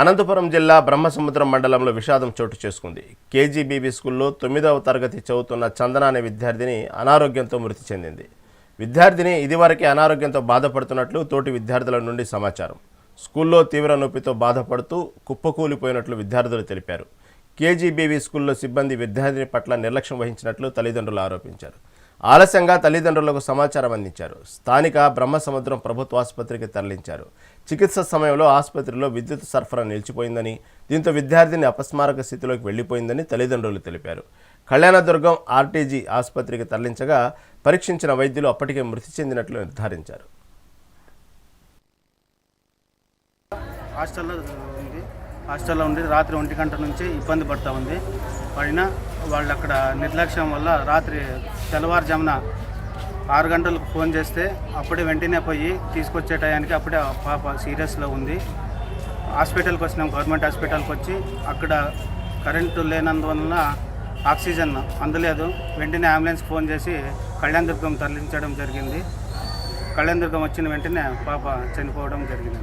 అనంతపురం జిల్లా బ్రహ్మసముద్రం మండలంలో విషాదం చోటు చేసుకుంది. కేజీబీబీ స్కూల్లో తొమ్మిదవ తరగతి చదువుతున్న చందన అనే విద్యార్థిని అనారోగ్యంతో మృతి చెందింది. విద్యార్థిని ఇదివరకే అనారోగ్యంతో బాధపడుతున్నట్లు తోటి విద్యార్థుల నుండి సమాచారం. స్కూల్లో తీవ్ర నొప్పితో బాధపడుతూ కుప్పకూలిపోయినట్లు విద్యార్థులు తెలిపారు. కేజీబీవీ స్కూల్లో సిబ్బంది విద్యార్థిని పట్ల నిర్లక్ష్యం వహించినట్లు తల్లిదండ్రులు ఆరోపించారు. ఆలస్యంగా తల్లిదండ్రులకు సమాచారం అందించారు. స్థానిక బ్రహ్మసముద్రం ప్రభుత్వ ఆసుపత్రికి తరలించారు. చికిత్స సమయంలో ఆసుపత్రిలో విద్యుత్ సరఫరా నిలిచిపోయిందని దీంతో విద్యార్థిని అపస్మారక స్థితిలోకి వెళ్ళిపోయిందని తల్లిదండ్రులు తెలిపారు. కళ్యాణదుర్గం ఆర్టీజీ ఆసుపత్రికి తరలించగా పరీక్షించిన వైద్యులు అప్పటికే మృతి చెందినట్లు నిర్ధారించారు. హాస్టల్లో ఉంది. హాస్టల్లో ఉండి రాత్రి ఒంటి గంట నుంచి ఇబ్బంది పడుతూ ఉంది. పడిన వాళ్ళు అక్కడ నిర్లక్ష్యం వల్ల రాత్రి తెల్లవారుజామున ఆరు గంటలకు ఫోన్ చేస్తే అప్పుడే వెంటనే పోయి తీసుకొచ్చే టయానికి అప్పుడే ఆ పాప సీరియస్లో ఉంది. హాస్పిటల్కి వచ్చినాం గవర్నమెంట్ హాస్పిటల్కి వచ్చి అక్కడ కరెంటు లేనందువలన ఆక్సిజన్ అందలేదు. వెంటనే అంబులెన్స్ ఫోన్ చేసి కళ్యాణదుర్గం తరలించడం జరిగింది. కళ్యాణదుర్గం వచ్చిన వెంటనే పాప చనిపోవడం జరిగింది.